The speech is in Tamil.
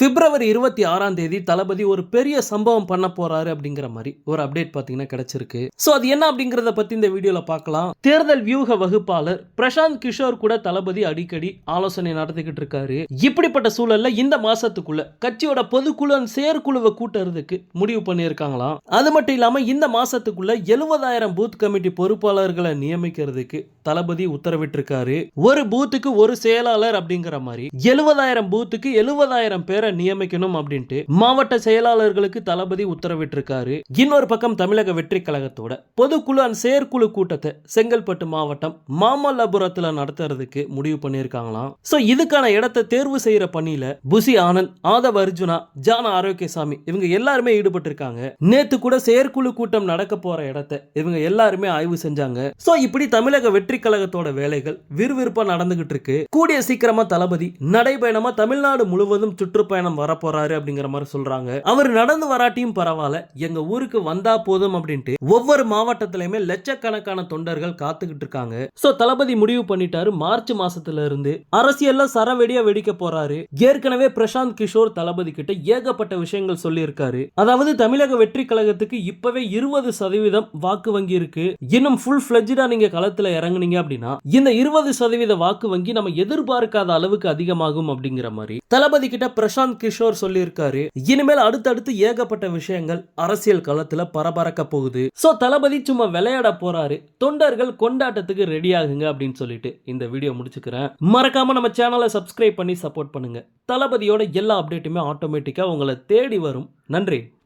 பிப்ரவரி இருபத்தி ஆறாம் தேதி தளபதி ஒரு பெரிய சம்பவம் பண்ண போறாரு அப்படிங்கிற மாதிரி ஒரு அப்டேட் பார்த்தீங்கன்னா கிடைச்சிருக்கு. ஸோ அது என்ன அப்படிங்கிறத பத்தி இந்த வீடியோல பார்க்கலாம் தேர்தல் வியூக வகுப்பாளர் பிரசாந்த் கிஷோர் கூட தளபதி அடிக்கடி ஆலோசனை நடத்திக்கிட்டு இருக்காரு. இப்படிப்பட்ட சூழல்ல இந்த மாசத்துக்குள்ள கட்சியோட பொதுக்குழு செயற்குழுவை கூட்டுறதுக்கு முடிவு பண்ணியிருக்காங்களாம். அது மட்டும் இல்லாம இந்த மாசத்துக்குள்ள எழுபதாயிரம் பூத் கமிட்டி பொறுப்பாளர்களை நியமிக்கிறதுக்கு தளபதி உத்தரவிட்டிருக்காரு. ஒரு பூத்துக்கு ஒரு செயலாளர் அப்படிங்கிற மாதிரி எழுபதாயிரம் பூத்துக்கு எழுபதாயிரம் பேரை நியமிக்கணும் அப்படின்ட்டு மாவட்ட செயலாளர்களுக்கு தளபதி உத்தரவிட்டிருக்காரு. இன்னொரு பக்கம் தமிழக வெற்றி கழகத்தோட பொதுக்குழு and செயற்குழு கூட்டத்தை செங்கல்பட்டு மாவட்டம் மாமல்லபுரத்துல நடத்துறதுக்கு முடிவு பண்ணியிருக்காங்களாம். சோ இதுக்கான இடத்தை தேர்வு செய்யற பணியில புசி ஆனந்த் ஆதவ அர்ஜுனா ஜான ஆரோக்கியசாமி இவங்க எல்லாருமே ஈடுபட்டு இருக்காங்க நேத்து கூட செயற்குழு கூட்டம் நடக்க போற இடத்தை இவங்க எல்லாருமே ஆய்வு செஞ்சாங்க. சோ இப்படி தமிழக வெற்றி கல்விக்கழகத்தோட வேலைகள் விறுவிறுப்பா நடந்துகிட்டு இருக்கு. கூடிய சீக்கிரமா தளபதி நடைபயணமா தமிழ்நாடு முழுவதும் சுற்றுப்பயணம் வரப்போறாரு அப்படிங்கிற மாதிரி சொல்றாங்க. அவர் நடந்து வராட்டியும் பரவாயில்ல. எங்க ஊருக்கு வந்தா போதும் அப்படின்ட்டு ஒவ்வொரு மாவட்டத்திலயுமே லட்சக்கணக்கான தொண்டர்கள் காத்துக்கிட்டு இருக்காங்க. சோ தளபதி முடிவு பண்ணிட்டாரு. மார்ச் மாசத்துல இருந்து அரசியல்ல சரவெடியா வெடிக்க போறாரு. ஏற்கனவே பிரசாந்த் கிஷோர் தளபதி கிட்ட ஏகப்பட்ட விஷயங்கள் சொல்லி இருக்காரு அதாவது தமிழக வெற்றி கழகத்துக்கு இப்பவே இருபது சதவீதம் வாக்கு வங்கி இருக்கு. இன்னும் ஃபுல் ஃபிளஜா நீங்க களத்துல இறங்குனீங்க. அப்படின்னா இந்த இருபது சதவீத வாக்கு வங்கி நம்ம எதிர்பார்க்காத அளவுக்கு அதிகமாகும் அப்படிங்கிற மாதிரி தளபதி கிட்ட பிரசாந்த் கிஷோர் சொல்லியிருக்காரு. இனிமேல் அடுத்தடுத்து ஏகப்பட்ட விஷயங்கள் அரசியல் களத்துல பரபரக்க போகுது. சோ தளபதி சும்மா விளையாட போறாரு. தொண்டர்கள் கொண்டாட்டத்துக்கு ரெடி ஆகுங்க அப்படின்னு சொல்லிட்டு இந்த வீடியோ முடிச்சுக்கிறேன். மறக்காம நம்ம சேனலை சப்ஸ்கிரைப் பண்ணி சப்போர்ட் பண்ணுங்க. தளபதியோட எல்லா அப்டேட்டுமே ஆட்டோமேட்டிக்கா உங்களை தேடி வரும். நன்றி.